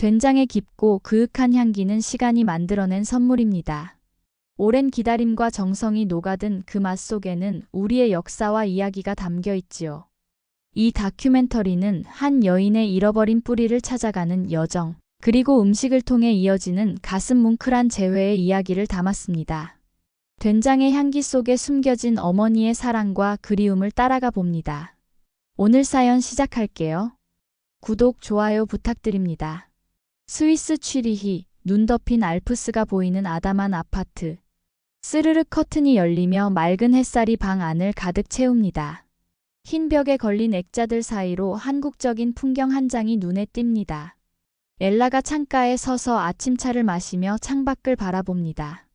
된장의 깊고 그윽한 향기는 시간이 만들어낸 선물입니다. 오랜 기다림과 정성이 녹아든 그 맛 속에는 우리의 역사와 이야기가 담겨 있지요. 이 다큐멘터리는 한 여인의 잃어버린 뿌리를 찾아가는 여정, 그리고 음식을 통해 이어지는 가슴 뭉클한 재회의 이야기를 담았습니다. 된장의 향기 속에 숨겨진 어머니의 사랑과 그리움을 따라가 봅니다. 오늘 사연 시작할게요. 구독, 좋아요 부탁드립니다. 스위스 취리히 눈 덮인 알프스가 보이는 아담한 아파트. 스르르 커튼이 열리며 맑은 햇살이 방 안을 가득 채웁니다. 흰 벽에 걸린 액자들 사이로 한국적인 풍경 한 장이 눈에 띕니다. 엘라가 창가에 서서 아침차를 마시며 창밖을 바라봅니다.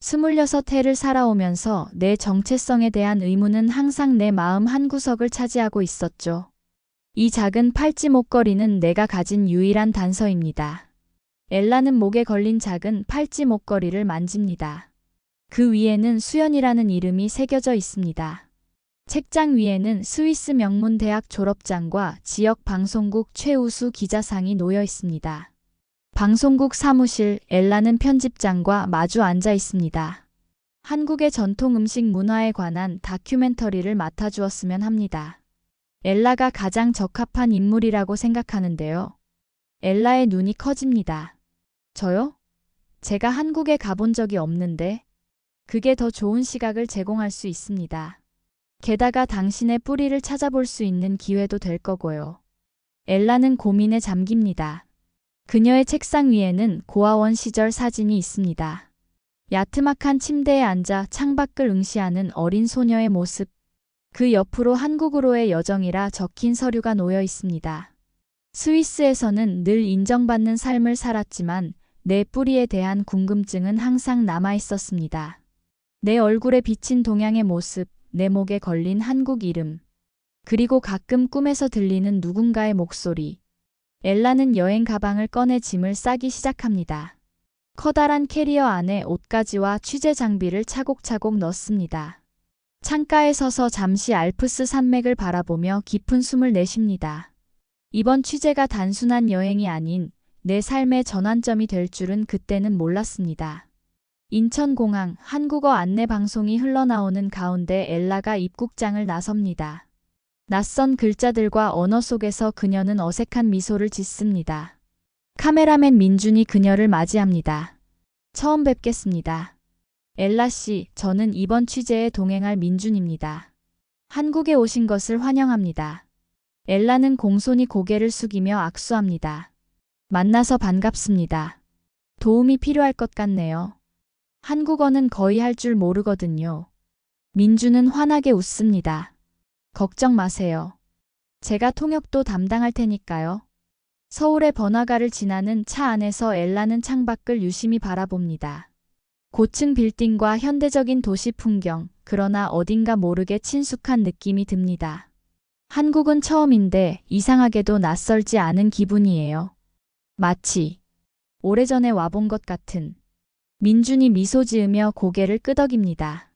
스물여섯 해를 살아오면서 내 정체성에 대한 의문은 항상 내 마음 한구석을 차지하고 있었죠. 이 작은 팔찌 목걸이는 내가 가진 유일한 단서입니다. 엘라는 목에 걸린 작은 팔찌 목걸이를 만집니다. 그 위에는 수연이라는 이름이 새겨져 있습니다. 책장 위에는 스위스 명문 대학 졸업장과 지역 방송국 최우수 기자상이 놓여 있습니다. 방송국 사무실 엘라는 편집장과 마주 앉아 있습니다. 한국의 전통 음식 문화에 관한 다큐멘터리를 맡아주었으면 합니다. 엘라가 가장 적합한 인물이라고 생각하는데요. 엘라의 눈이 커집니다. 저요? 제가 한국에 가본 적이 없는데 그게 더 좋은 시각을 제공할 수 있습니다. 게다가 당신의 뿌리를 찾아볼 수 있는 기회도 될 거고요. 엘라는 고민에 잠깁니다. 그녀의 책상 위에는 고아원 시절 사진이 있습니다. 야트막한 침대에 앉아 창밖을 응시하는 어린 소녀의 모습. 그 옆으로 한국으로의 여정이라 적힌 서류가 놓여 있습니다. 스위스에서는 늘 인정받는 삶을 살았지만 내 뿌리에 대한 궁금증은 항상 남아 있었습니다. 내 얼굴에 비친 동양의 모습, 내 목에 걸린 한국 이름, 그리고 가끔 꿈에서 들리는 누군가의 목소리. 엘라는 여행 가방을 꺼내 짐을 싸기 시작합니다. 커다란 캐리어 안에 옷가지와 취재 장비를 차곡차곡 넣습니다. 창가에 서서 잠시 알프스 산맥을 바라보며 깊은 숨을 내쉽니다. 이번 취재가 단순한 여행이 아닌 내 삶의 전환점이 될 줄은 그때는 몰랐습니다. 인천공항 한국어 안내 방송이 흘러나오는 가운데 엘라가 입국장을 나섭니다. 낯선 글자들과 언어 속에서 그녀는 어색한 미소를 짓습니다. 카메라맨 민준이 그녀를 맞이합니다. 처음 뵙겠습니다. 엘라 씨, 저는 이번 취재에 동행할 민준입니다. 한국에 오신 것을 환영합니다. 엘라는 공손히 고개를 숙이며 악수합니다. 만나서 반갑습니다. 도움이 필요할 것 같네요. 한국어는 거의 할 줄 모르거든요. 민주는 환하게 웃습니다. 걱정 마세요. 제가 통역도 담당할 테니까요. 서울의 번화가를 지나는 차 안에서 엘라는 창밖을 유심히 바라봅니다. 고층 빌딩과 현대적인 도시 풍경, 그러나 어딘가 모르게 친숙한 느낌이 듭니다. 한국은 처음인데 이상하게도 낯설지 않은 기분이에요. 마치 오래전에 와본 것 같은 민준이 미소 지으며 고개를 끄덕입니다.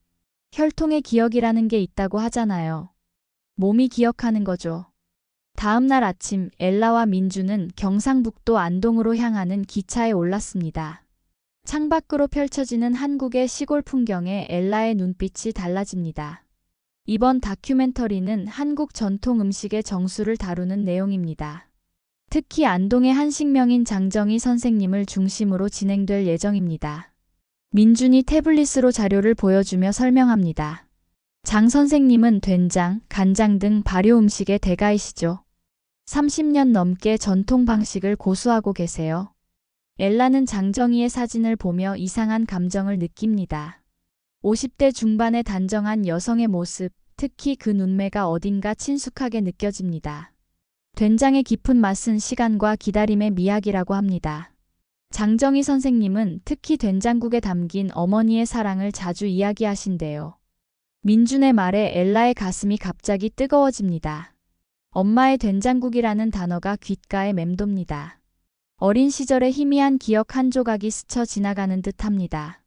혈통의 기억이라는 게 있다고 하잖아요. 몸이 기억하는 거죠. 다음 날 아침 엘라와 민주는 경상북도 안동으로 향하는 기차에 올랐습니다. 창밖으로 펼쳐지는 한국의 시골 풍경에 엘라의 눈빛이 달라집니다. 이번 다큐멘터리는 한국 전통 음식의 정수를 다루는 내용입니다. 특히 안동의 한식명인 장정희 선생님을 중심으로 진행될 예정입니다. 민준이 태블릿으로 자료를 보여주며 설명합니다. 장 선생님은 된장, 간장 등 발효 음식의 대가이시죠. 30년 넘게 전통 방식을 고수하고 계세요. 엘라는 장정희의 사진을 보며 이상한 감정을 느낍니다. 50대 중반의 단정한 여성의 모습, 특히 그 눈매가 어딘가 친숙하게 느껴집니다. 된장의 깊은 맛은 시간과 기다림의 미학이라고 합니다. 장정희 선생님은 특히 된장국에 담긴 어머니의 사랑을 자주 이야기하신대요. 민준의 말에 엘라의 가슴이 갑자기 뜨거워집니다. 엄마의 된장국이라는 단어가 귓가에 맴돕니다. 어린 시절의 희미한 기억 한 조각이 스쳐 지나가는 듯 합니다.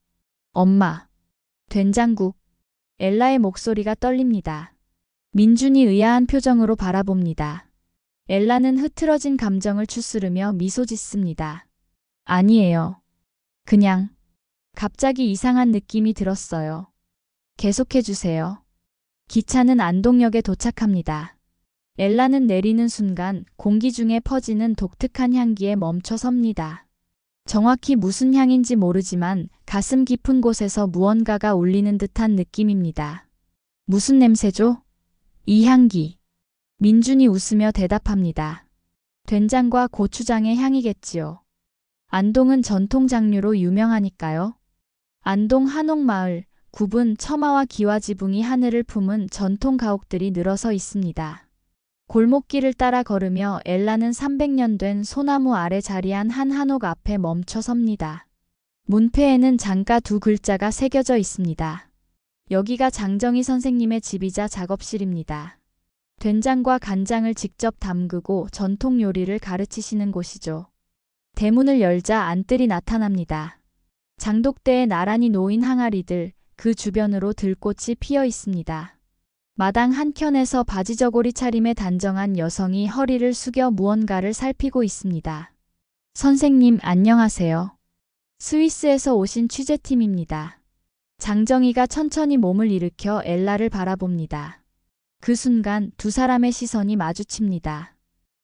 엄마. 된장국. 엘라의 목소리가 떨립니다. 민준이 의아한 표정으로 바라봅니다. 엘라는 흐트러진 감정을 추스르며 미소 짓습니다. 아니에요. 그냥 갑자기 이상한 느낌이 들었어요. 계속해 주세요. 기차는 안동역에 도착합니다. 엘라는 내리는 순간 공기 중에 퍼지는 독특한 향기에 멈춰 섭니다. 정확히 무슨 향인지 모르지만 가슴 깊은 곳에서 무언가가 울리는 듯한 느낌입니다. 무슨 냄새죠? 이 향기. 민준이 웃으며 대답합니다. 된장과 고추장의 향이겠지요. 안동은 전통 장류로 유명하니까요. 안동 한옥마을, 굽은 처마와 기와 지붕이 하늘을 품은 전통 가옥들이 늘어서 있습니다. 골목길을 따라 걸으며 엘라는 300년 된 소나무 아래 자리한 한 한옥 앞에 멈춰 섭니다. 문패에는 장가 두 글자가 새겨져 있습니다. 여기가 장정희 선생님의 집이자 작업실입니다. 된장과 간장을 직접 담그고 전통 요리를 가르치시는 곳이죠. 대문을 열자 안뜰이 나타납니다. 장독대에 나란히 놓인 항아리들, 그 주변으로 들꽃이 피어 있습니다. 마당 한켠에서 바지저고리 차림의 단정한 여성이 허리를 숙여 무언가를 살피고 있습니다. 선생님 안녕하세요. 스위스에서 오신 취재팀입니다. 장정희가 천천히 몸을 일으켜 엘라를 바라봅니다. 그 순간 두 사람의 시선이 마주칩니다.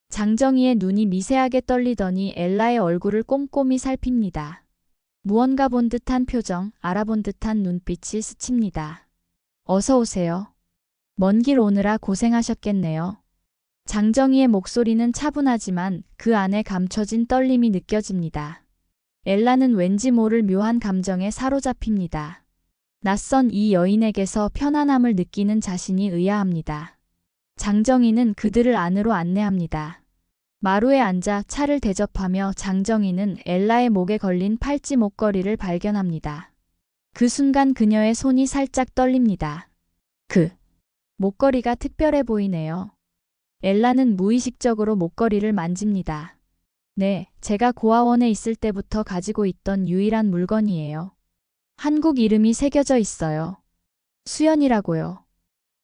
장정희의 눈이 미세하게 떨리더니 엘라의 얼굴을 꼼꼼히 살핍니다. 무언가 본 듯한 표정, 알아본 듯한 눈빛이 스칩니다. 어서 오세요. 먼 길 오느라 고생하셨겠네요. 장정희의 목소리는 차분하지만 그 안에 감춰진 떨림이 느껴집니다. 엘라는 왠지 모를 묘한 감정에 사로잡힙니다. 낯선 이 여인에게서 편안함을 느끼는 자신이 의아합니다. 장정희는 그들을 안으로 안내합니다. 마루에 앉아 차를 대접하며 장정희는 엘라의 목에 걸린 팔찌 목걸이를 발견합니다. 그 순간 그녀의 손이 살짝 떨립니다. 그 목걸이가 특별해 보이네요. 엘라는 무의식적으로 목걸이를 만집니다. 네, 제가 고아원에 있을 때부터 가지고 있던 유일한 물건이에요. 한국 이름이 새겨져 있어요. 수연이라고요.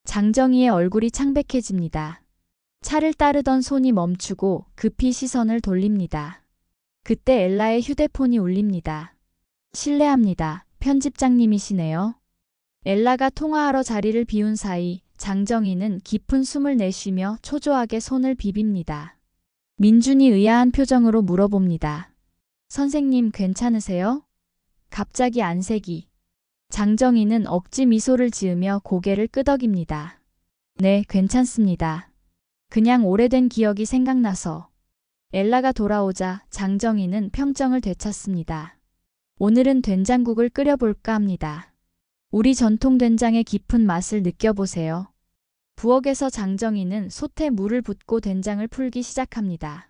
장정희의 얼굴이 창백해집니다. 차를 따르던 손이 멈추고 급히 시선을 돌립니다. 그때 엘라의 휴대폰이 울립니다. 실례합니다. 편집장님이시네요. 엘라가 통화하러 자리를 비운 사이 장정희는 깊은 숨을 내쉬며 초조하게 손을 비빕니다. 민준이 의아한 표정으로 물어봅니다. 선생님 괜찮으세요? 갑자기 안색이. 장정희는 억지 미소를 지으며 고개를 끄덕입니다. 네, 괜찮습니다. 그냥 오래된 기억이 생각나서. 엘라가 돌아오자 장정희는 평정을 되찾습니다. 오늘은 된장국을 끓여볼까 합니다. 우리 전통 된장의 깊은 맛을 느껴보세요. 부엌에서 장정희는 솥에 물을 붓고 된장을 풀기 시작합니다.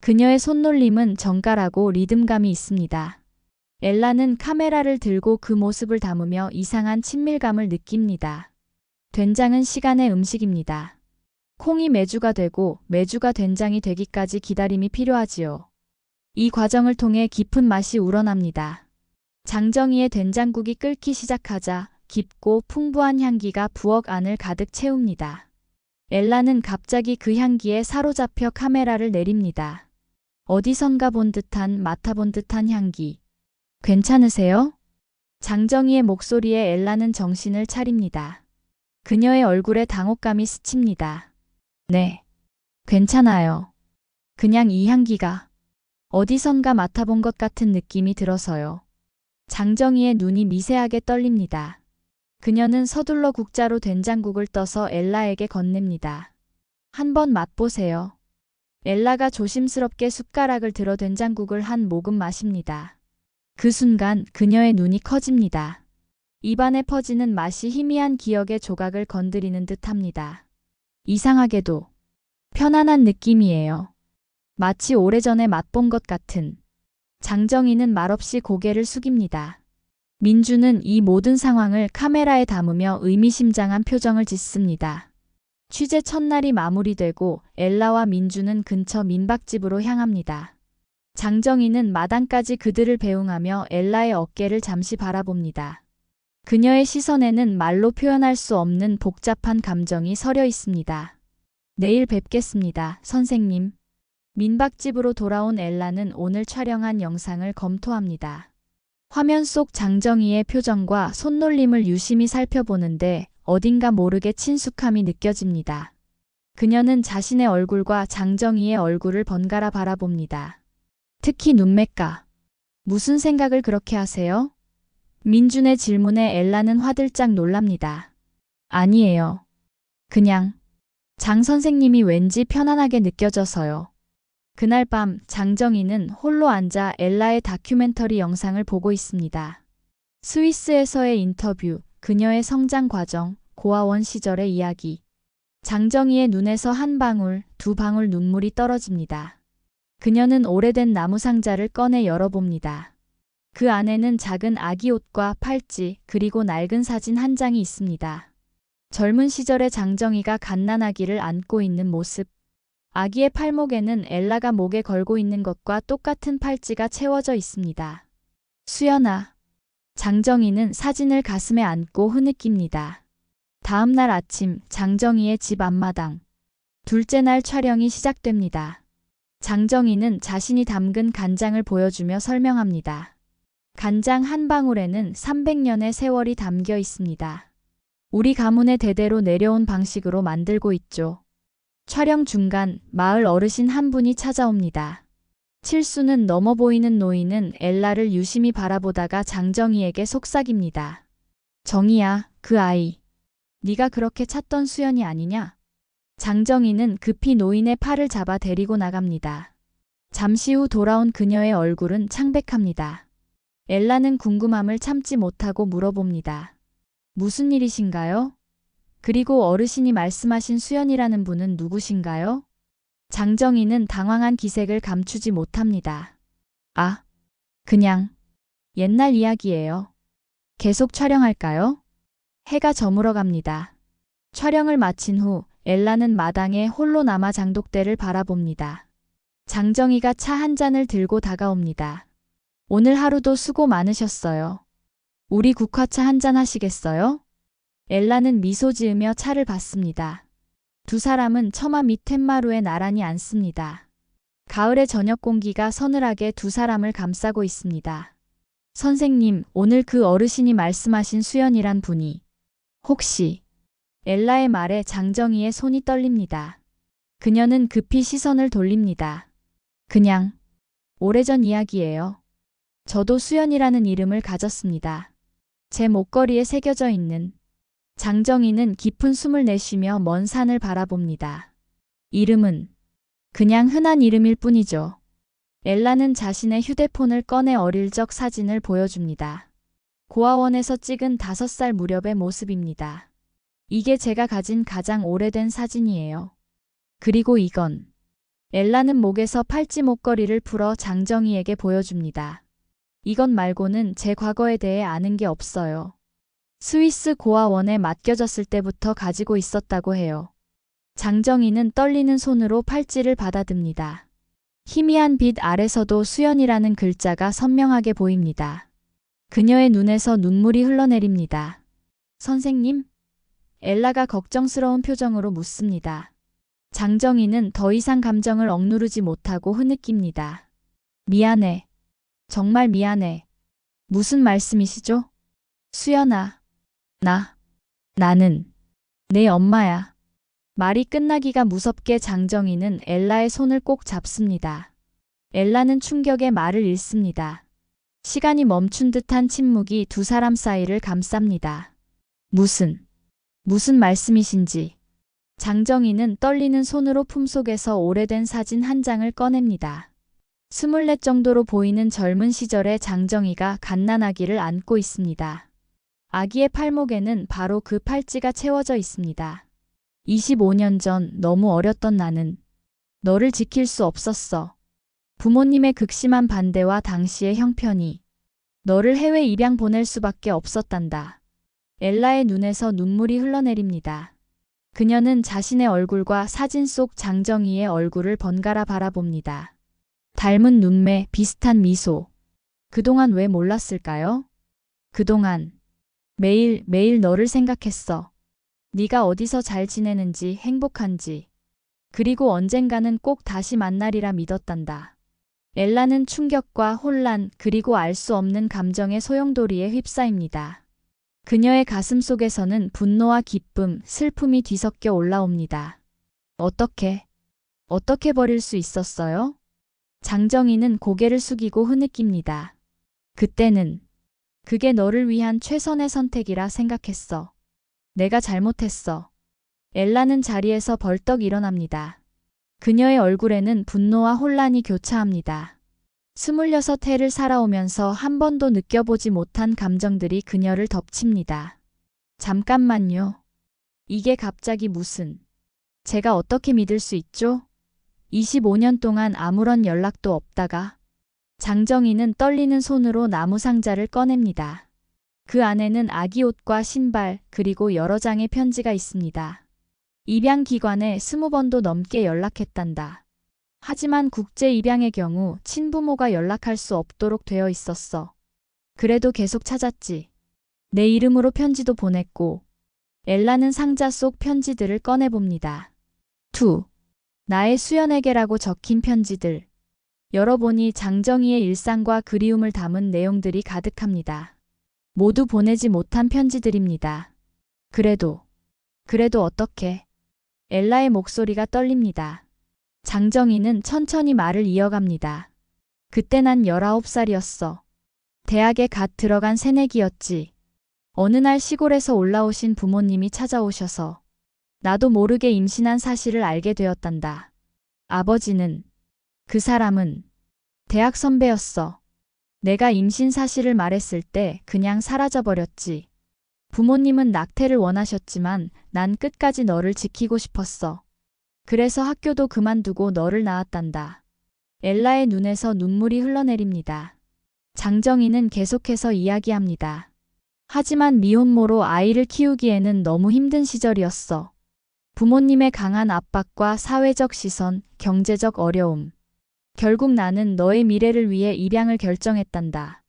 그녀의 손놀림은 정갈하고 리듬감이 있습니다. 엘라는 카메라를 들고 그 모습을 담으며 이상한 친밀감을 느낍니다. 된장은 시간의 음식입니다. 콩이 메주가 되고 메주가 된장이 되기까지 기다림이 필요하지요. 이 과정을 통해 깊은 맛이 우러납니다. 장정희의 된장국이 끓기 시작하자 깊고 풍부한 향기가 부엌 안을 가득 채웁니다. 엘라는 갑자기 그 향기에 사로잡혀 카메라를 내립니다. 어디선가 본 듯한 맡아본 듯한 향기. 괜찮으세요? 장정희의 목소리에 엘라는 정신을 차립니다. 그녀의 얼굴에 당혹감이 스칩니다. 네. 괜찮아요. 그냥 이 향기가 어디선가 맡아본 것 같은 느낌이 들어서요. 장정희의 눈이 미세하게 떨립니다. 그녀는 서둘러 국자로 된장국을 떠서 엘라에게 건넵니다. 한번 맛보세요. 엘라가 조심스럽게 숟가락을 들어 된장국을 한 모금 마십니다. 그 순간 그녀의 눈이 커집니다. 입안에 퍼지는 맛이 희미한 기억의 조각을 건드리는 듯 합니다. 이상하게도 편안한 느낌이에요. 마치 오래전에 맛본 것 같은. 장정희는 말없이 고개를 숙입니다. 민주는 이 모든 상황을 카메라에 담으며 의미심장한 표정을 짓습니다. 취재 첫날이 마무리되고 엘라와 민주는 근처 민박집으로 향합니다. 장정희는 마당까지 그들을 배웅하며 엘라의 어깨를 잠시 바라봅니다. 그녀의 시선에는 말로 표현할 수 없는 복잡한 감정이 서려 있습니다. 내일 뵙겠습니다, 선생님. 민박집으로 돌아온 엘라는 오늘 촬영한 영상을 검토합니다. 화면 속 장정희의 표정과 손놀림을 유심히 살펴보는데 어딘가 모르게 친숙함이 느껴집니다. 그녀는 자신의 얼굴과 장정희의 얼굴을 번갈아 바라봅니다. 특히 눈매가. 무슨 생각을 그렇게 하세요? 민준의 질문에 엘라는 화들짝 놀랍니다. 아니에요. 그냥 장 선생님이 왠지 편안하게 느껴져서요. 그날 밤 장정희는 홀로 앉아 엘라의 다큐멘터리 영상을 보고 있습니다. 스위스에서의 인터뷰, 그녀의 성장 과정, 고아원 시절의 이야기. 장정희의 눈에서 한 방울, 두 방울 눈물이 떨어집니다. 그녀는 오래된 나무 상자를 꺼내 열어봅니다. 그 안에는 작은 아기 옷과 팔찌, 그리고 낡은 사진 한 장이 있습니다. 젊은 시절의 장정희가 갓난아기를 안고 있는 모습. 아기의 팔목에는 엘라가 목에 걸고 있는 것과 똑같은 팔찌가 채워져 있습니다. 수연아. 장정희는 사진을 가슴에 안고 흐느낍니다. 다음 날 아침 장정희의 집 앞마당. 둘째 날 촬영이 시작됩니다. 장정희는 자신이 담근 간장을 보여주며 설명합니다. 간장 한 방울에는 300년의 세월이 담겨 있습니다. 우리 가문의 대대로 내려온 방식으로 만들고 있죠. 촬영 중간 마을 어르신 한 분이 찾아옵니다. 칠수는 넘어 보이는 노인은 엘라를 유심히 바라보다가 장정희에게 속삭입니다. 정희야, 그 아이. 네가 그렇게 찾던 수연이 아니냐? 장정희는 급히 노인의 팔을 잡아 데리고 나갑니다. 잠시 후 돌아온 그녀의 얼굴은 창백합니다. 엘라는 궁금함을 참지 못하고 물어봅니다. 무슨 일이신가요? 그리고 어르신이 말씀하신 수연이라는 분은 누구신가요? 장정희는 당황한 기색을 감추지 못합니다. 아, 그냥 옛날 이야기예요. 계속 촬영할까요? 해가 저물어 갑니다. 촬영을 마친 후 엘라는 마당에 홀로 남아 장독대를 바라봅니다. 장정희가 차 한 잔을 들고 다가옵니다. 오늘 하루도 수고 많으셨어요. 우리 국화차 한 잔 하시겠어요? 엘라는 미소 지으며 차를 받습니다. 두 사람은 처마 밑 툇마루에 나란히 앉습니다. 가을의 저녁 공기가 서늘하게 두 사람을 감싸고 있습니다. 선생님, 오늘 그 어르신이 말씀하신 수연이란 분이 혹시 엘라의 말에 장정희의 손이 떨립니다. 그녀는 급히 시선을 돌립니다. 그냥 오래전 이야기예요. 저도 수연이라는 이름을 가졌습니다. 제 목걸이에 새겨져 있는 장정희는 깊은 숨을 내쉬며 먼 산을 바라봅니다. 이름은 그냥 흔한 이름일 뿐이죠. 엘라는 자신의 휴대폰을 꺼내 어릴 적 사진을 보여줍니다. 고아원에서 찍은 다섯 살 무렵의 모습입니다. 이게 제가 가진 가장 오래된 사진이에요. 그리고 이건 엘라는 목에서 팔찌 목걸이를 풀어 장정희에게 보여줍니다. 이것 말고는 제 과거에 대해 아는 게 없어요. 스위스 고아원에 맡겨졌을 때부터 가지고 있었다고 해요. 장정희는 떨리는 손으로 팔찌를 받아듭니다. 희미한 빛 아래서도 수연이라는 글자가 선명하게 보입니다. 그녀의 눈에서 눈물이 흘러내립니다. 선생님? 엘라가 걱정스러운 표정으로 묻습니다. 장정희는 더 이상 감정을 억누르지 못하고 흐느낍니다. 미안해. 정말 미안해. 무슨 말씀이시죠? 수연아. 나. 나는. 내 엄마야. 말이 끝나기가 무섭게 장정희는 엘라의 손을 꼭 잡습니다. 엘라는 충격에 말을 잃습니다. 시간이 멈춘 듯한 침묵이 두 사람 사이를 감쌉니다. 무슨, 무슨 말씀이신지. 장정희는 떨리는 손으로 품속에서 오래된 사진 한 장을 꺼냅니다. 스물넷 정도로 보이는 젊은 시절의 장정희가 갓난아기를 안고 있습니다. 아기의 팔목에는 바로 그 팔찌가 채워져 있습니다. 25년 전 너무 어렸던 나는 너를 지킬 수 없었어. 부모님의 극심한 반대와 당시의 형편이 너를 해외 입양 보낼 수밖에 없었단다. 엘라의 눈에서 눈물이 흘러내립니다. 그녀는 자신의 얼굴과 사진 속 장정희의 얼굴을 번갈아 바라봅니다. 닮은 눈매, 비슷한 미소. 그동안 왜 몰랐을까요? 그동안 매일 매일 너를 생각했어. 네가 어디서 잘 지내는지 행복한지. 그리고 언젠가는 꼭 다시 만나리라 믿었단다. 엘라는 충격과 혼란 그리고 알 수 없는 감정의 소용돌이에 휩싸입니다. 그녀의 가슴 속에서는 분노와 기쁨, 슬픔이 뒤섞여 올라옵니다. 어떻게, 어떻게 버릴 수 있었어요? 장정희는 고개를 숙이고 흐느낍니다. 그때는 그게 너를 위한 최선의 선택이라 생각했어. 내가 잘못했어. 엘라는 자리에서 벌떡 일어납니다. 그녀의 얼굴에는 분노와 혼란이 교차합니다. 스물여섯 해를 살아오면서 한 번도 느껴보지 못한 감정들이 그녀를 덮칩니다. 잠깐만요. 이게 갑자기 무슨. 제가 어떻게 믿을 수 있죠? 25년 동안 아무런 연락도 없다가 장정희는 떨리는 손으로 나무 상자를 꺼냅니다. 그 안에는 아기 옷과 신발 그리고 여러 장의 편지가 있습니다. 입양 기관에 스무 번도 넘게 연락했단다. 하지만 국제 입양의 경우 친부모가 연락할 수 없도록 되어 있었어. 그래도 계속 찾았지. 내 이름으로 편지도 보냈고 엘라는 상자 속 편지들을 꺼내봅니다. 2. 나의 수연에게라고 적힌 편지들. 열어보니 장정희의 일상과 그리움을 담은 내용들이 가득합니다. 모두 보내지 못한 편지들입니다. 그래도, 그래도 어떻게? 엘라의 목소리가 떨립니다. 장정희는 천천히 말을 이어갑니다. 그때 난 19살이었어. 대학에 갓 들어간 새내기였지. 어느 날 시골에서 올라오신 부모님이 찾아오셔서 나도 모르게 임신한 사실을 알게 되었단다. 아버지는 그 사람은 대학 선배였어. 내가 임신 사실을 말했을 때 그냥 사라져버렸지. 부모님은 낙태를 원하셨지만 난 끝까지 너를 지키고 싶었어. 그래서 학교도 그만두고 너를 낳았단다. 엘라의 눈에서 눈물이 흘러내립니다. 장정희는 계속해서 이야기합니다. 하지만 미혼모로 아이를 키우기에는 너무 힘든 시절이었어. 부모님의 강한 압박과 사회적 시선, 경제적 어려움. 결국 나는 너의 미래를 위해 입양을 결정했단다.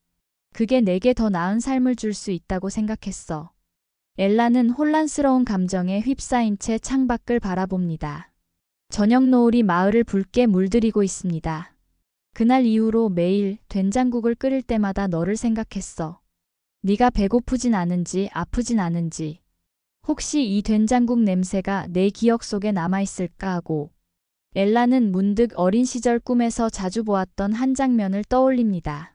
그게 내게 더 나은 삶을 줄 수 있다고 생각했어. 엘라는 혼란스러운 감정에 휩싸인 채 창밖을 바라봅니다. 저녁 노을이 마을을 붉게 물들이고 있습니다. 그날 이후로 매일 된장국을 끓일 때마다 너를 생각했어. 네가 배고프진 않은지 아프진 않은지 혹시 이 된장국 냄새가 내 기억 속에 남아있을까 하고 엘라는 문득 어린 시절 꿈에서 자주 보았던 한 장면을 떠올립니다.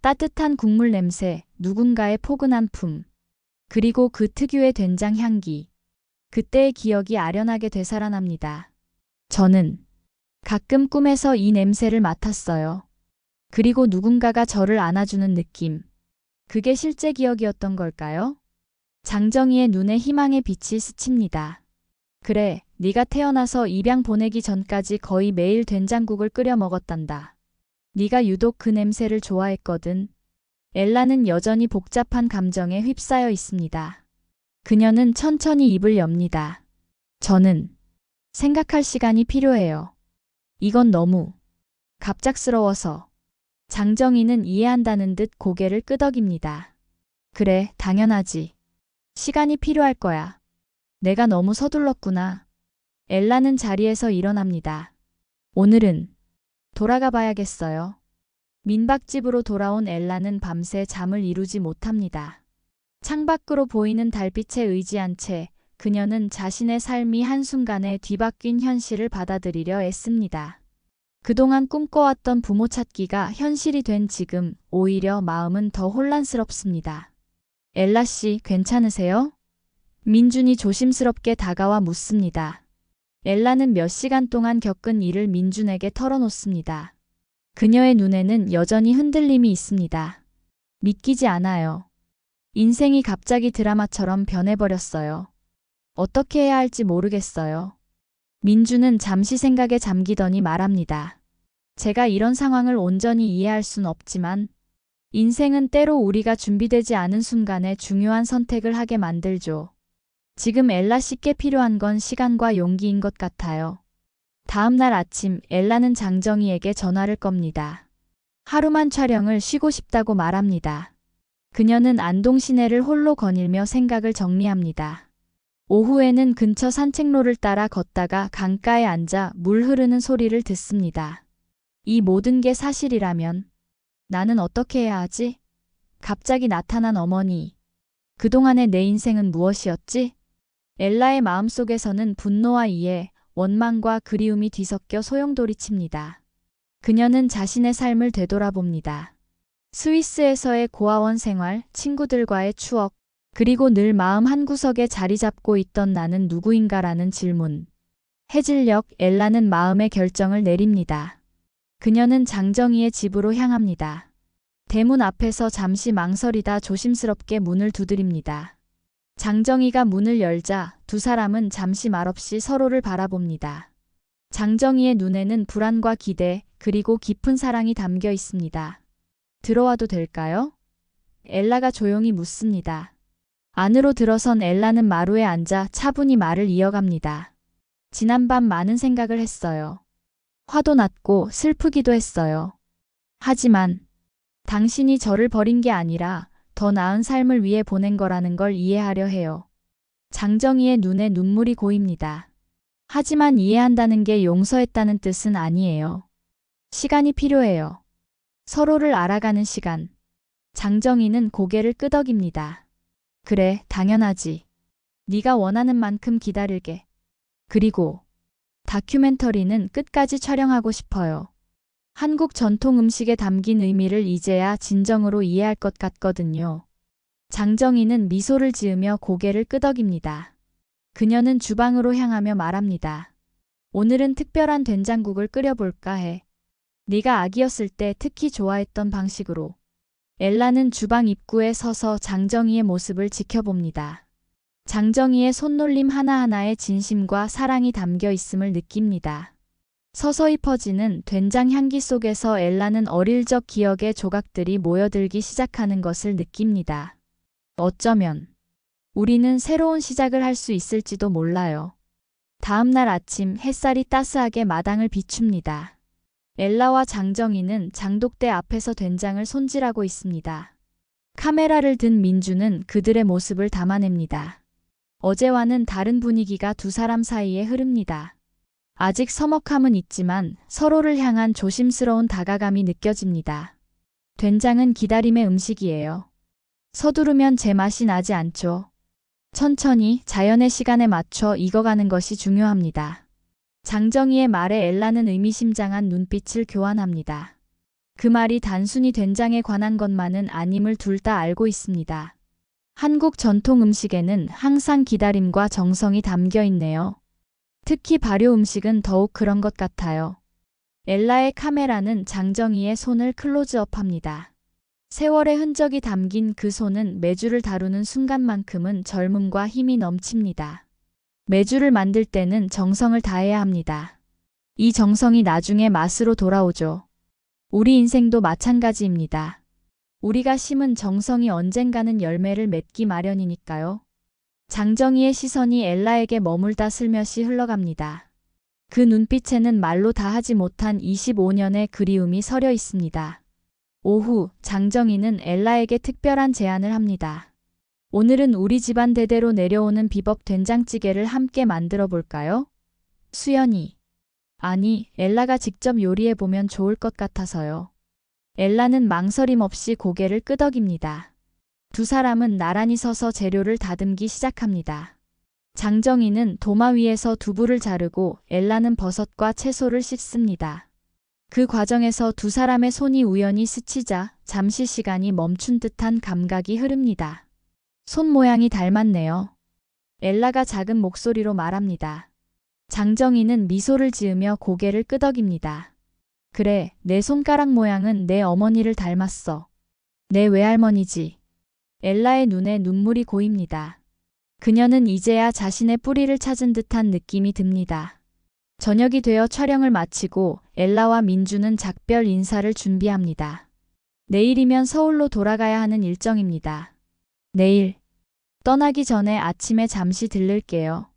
따뜻한 국물 냄새, 누군가의 포근한 품, 그리고 그 특유의 된장 향기. 그때의 기억이 아련하게 되살아납니다. 저는 가끔 꿈에서 이 냄새를 맡았어요. 그리고 누군가가 저를 안아주는 느낌. 그게 실제 기억이었던 걸까요? 장정희의 눈에 희망의 빛이 스칩니다. 그래, 네가 태어나서 입양 보내기 전까지 거의 매일 된장국을 끓여 먹었단다. 네가 유독 그 냄새를 좋아했거든. 엘라는 여전히 복잡한 감정에 휩싸여 있습니다. 그녀는 천천히 입을 엽니다. 저는 생각할 시간이 필요해요. 이건 너무 갑작스러워서 장정희는 이해한다는 듯 고개를 끄덕입니다. 그래, 당연하지. 시간이 필요할 거야. 내가 너무 서둘렀구나. 엘라는 자리에서 일어납니다. 오늘은 돌아가 봐야겠어요. 민박집으로 돌아온 엘라는 밤새 잠을 이루지 못합니다. 창밖으로 보이는 달빛에 의지한 채 그녀는 자신의 삶이 한순간에 뒤바뀐 현실을 받아들이려 애씁니다. 그동안 꿈꿔왔던 부모 찾기가 현실이 된 지금 오히려 마음은 더 혼란스럽습니다. 엘라 씨 괜찮으세요? 민준이 조심스럽게 다가와 묻습니다. 엘라는 몇 시간 동안 겪은 일을 민준에게 털어놓습니다. 그녀의 눈에는 여전히 흔들림이 있습니다. 믿기지 않아요. 인생이 갑자기 드라마처럼 변해버렸어요. 어떻게 해야 할지 모르겠어요. 민주는 잠시 생각에 잠기더니 말합니다. 제가 이런 상황을 온전히 이해할 순 없지만 인생은 때로 우리가 준비되지 않은 순간에 중요한 선택을 하게 만들죠. 지금 엘라 씨께 필요한 건 시간과 용기인 것 같아요. 다음 날 아침 엘라는 장정희에게 전화를 겁니다. 하루만 촬영을 쉬고 싶다고 말합니다. 그녀는 안동 시내를 홀로 거닐며 생각을 정리합니다. 오후에는 근처 산책로를 따라 걷다가 강가에 앉아 물 흐르는 소리를 듣습니다. 이 모든 게 사실이라면 나는 어떻게 해야 하지? 갑자기 나타난 어머니. 그동안의 내 인생은 무엇이었지? 엘라의 마음속에서는 분노와 이해, 원망과 그리움이 뒤섞여 소용돌이칩니다. 그녀는 자신의 삶을 되돌아봅니다. 스위스에서의 고아원 생활, 친구들과의 추억, 그리고 늘 마음 한구석에 자리 잡고 있던 나는 누구인가라는 질문. 해질녘 엘라는 마음의 결정을 내립니다. 그녀는 장정희의 집으로 향합니다. 대문 앞에서 잠시 망설이다 조심스럽게 문을 두드립니다. 장정희가 문을 열자 두 사람은 잠시 말없이 서로를 바라봅니다. 장정희의 눈에는 불안과 기대, 그리고 깊은 사랑이 담겨 있습니다. 들어와도 될까요? 엘라가 조용히 묻습니다. 안으로 들어선 엘라는 마루에 앉아 차분히 말을 이어갑니다. 지난밤 많은 생각을 했어요. 화도 났고 슬프기도 했어요. 하지만 당신이 저를 버린 게 아니라 더 나은 삶을 위해 보낸 거라는 걸 이해하려 해요. 장정희의 눈에 눈물이 고입니다. 하지만 이해한다는 게 용서했다는 뜻은 아니에요. 시간이 필요해요. 서로를 알아가는 시간. 장정희는 고개를 끄덕입니다. 그래, 당연하지. 네가 원하는 만큼 기다릴게. 그리고 다큐멘터리는 끝까지 촬영하고 싶어요. 한국 전통 음식에 담긴 의미를 이제야 진정으로 이해할 것 같거든요. 장정희는 미소를 지으며 고개를 끄덕입니다. 그녀는 주방으로 향하며 말합니다. 오늘은 특별한 된장국을 끓여볼까 해. 네가 아기였을 때 특히 좋아했던 방식으로. 엘라는 주방 입구에 서서 장정희의 모습을 지켜봅니다. 장정희의 손놀림 하나하나에 진심과 사랑이 담겨 있음을 느낍니다. 서서히 퍼지는 된장 향기 속에서 엘라는 어릴 적 기억의 조각들이 모여들기 시작하는 것을 느낍니다. 어쩌면 우리는 새로운 시작을 할 수 있을지도 몰라요. 다음 날 아침 햇살이 따스하게 마당을 비춥니다. 엘라와 장정희는 장독대 앞에서 된장을 손질하고 있습니다. 카메라를 든 민주는 그들의 모습을 담아냅니다. 어제와는 다른 분위기가 두 사람 사이에 흐릅니다. 아직 서먹함은 있지만 서로를 향한 조심스러운 다가감이 느껴집니다. 된장은 기다림의 음식이에요. 서두르면 제맛이 나지 않죠. 천천히 자연의 시간에 맞춰 익어가는 것이 중요합니다. 장정희의 말에 엘라는 의미심장한 눈빛을 교환합니다. 그 말이 단순히 된장에 관한 것만은 아님을 둘 다 알고 있습니다. 한국 전통 음식에는 항상 기다림과 정성이 담겨 있네요. 특히 발효 음식은 더욱 그런 것 같아요. 엘라의 카메라는 장정희의 손을 클로즈업합니다. 세월의 흔적이 담긴 그 손은 메주를 다루는 순간만큼은 젊음과 힘이 넘칩니다. 메주를 만들 때는 정성을 다해야 합니다. 이 정성이 나중에 맛으로 돌아오죠. 우리 인생도 마찬가지입니다. 우리가 심은 정성이 언젠가는 열매를 맺기 마련이니까요. 장정희의 시선이 엘라에게 머물다 슬며시 흘러갑니다. 그 눈빛에는 말로 다 하지 못한 25년의 그리움이 서려 있습니다. 오후 장정희는 엘라에게 특별한 제안을 합니다. 오늘은 우리 집안 대대로 내려오는 비법 된장찌개를 함께 만들어 볼까요? 수연이. 아니, 엘라가 직접 요리해 보면 좋을 것 같아서요. 엘라는 망설임 없이 고개를 끄덕입니다. 두 사람은 나란히 서서 재료를 다듬기 시작합니다. 장정희는 도마 위에서 두부를 자르고 엘라는 버섯과 채소를 씻습니다. 그 과정에서 두 사람의 손이 우연히 스치자 잠시 시간이 멈춘 듯한 감각이 흐릅니다. 손 모양이 닮았네요. 엘라가 작은 목소리로 말합니다. 장정희는 미소를 지으며 고개를 끄덕입니다. 그래, 내 손가락 모양은 내 어머니를 닮았어. 내 외할머니지. 엘라의 눈에 눈물이 고입니다. 그녀는 이제야 자신의 뿌리를 찾은 듯한 느낌이 듭니다. 저녁이 되어 촬영을 마치고 엘라와 민주는 작별 인사를 준비합니다. 내일이면 서울로 돌아가야 하는 일정입니다. 내일, 떠나기 전에 아침에 잠시 들를게요.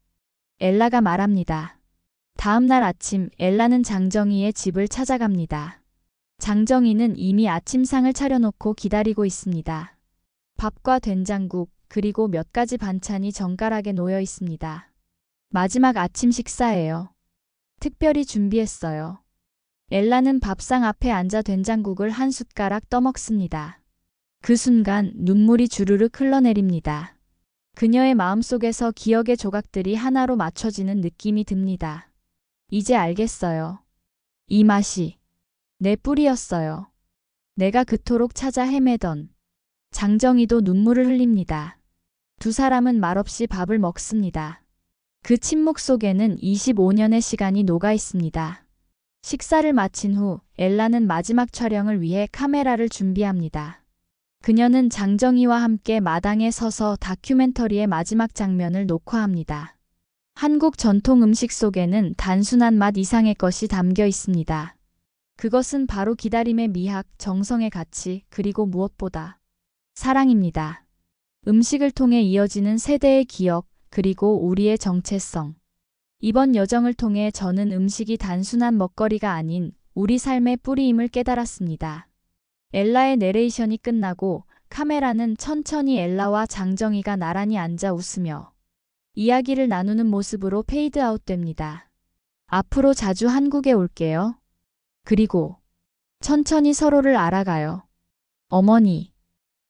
엘라가 말합니다. 다음 날 아침 엘라는 장정희의 집을 찾아갑니다. 장정희는 이미 아침상을 차려놓고 기다리고 있습니다. 밥과 된장국, 그리고 몇 가지 반찬이 정갈하게 놓여 있습니다. 마지막 아침 식사예요. 특별히 준비했어요. 엘라는 밥상 앞에 앉아 된장국을 한 숟가락 떠먹습니다. 그 순간 눈물이 주르륵 흘러내립니다. 그녀의 마음속에서 기억의 조각들이 하나로 맞춰지는 느낌이 듭니다. 이제 알겠어요. 이 맛이 내 뿌리였어요. 내가 그토록 찾아 헤매던 장정이도 눈물을 흘립니다. 두 사람은 말없이 밥을 먹습니다. 그 침묵 속에는 25년의 시간이 녹아 있습니다. 식사를 마친 후 엘라는 마지막 촬영을 위해 카메라를 준비합니다. 그녀는 장정희와 함께 마당에 서서 다큐멘터리의 마지막 장면을 녹화합니다. 한국 전통 음식 속에는 단순한 맛 이상의 것이 담겨 있습니다. 그것은 바로 기다림의 미학, 정성의 가치, 그리고 무엇보다 사랑입니다. 음식을 통해 이어지는 세대의 기억, 그리고 우리의 정체성. 이번 여정을 통해 저는 음식이 단순한 먹거리가 아닌 우리 삶의 뿌리임을 깨달았습니다. 엘라의 내레이션이 끝나고 카메라는 천천히 엘라와 장정희가 나란히 앉아 웃으며 이야기를 나누는 모습으로 페이드아웃 됩니다. 앞으로 자주 한국에 올게요. 그리고 천천히 서로를 알아가요. 어머니,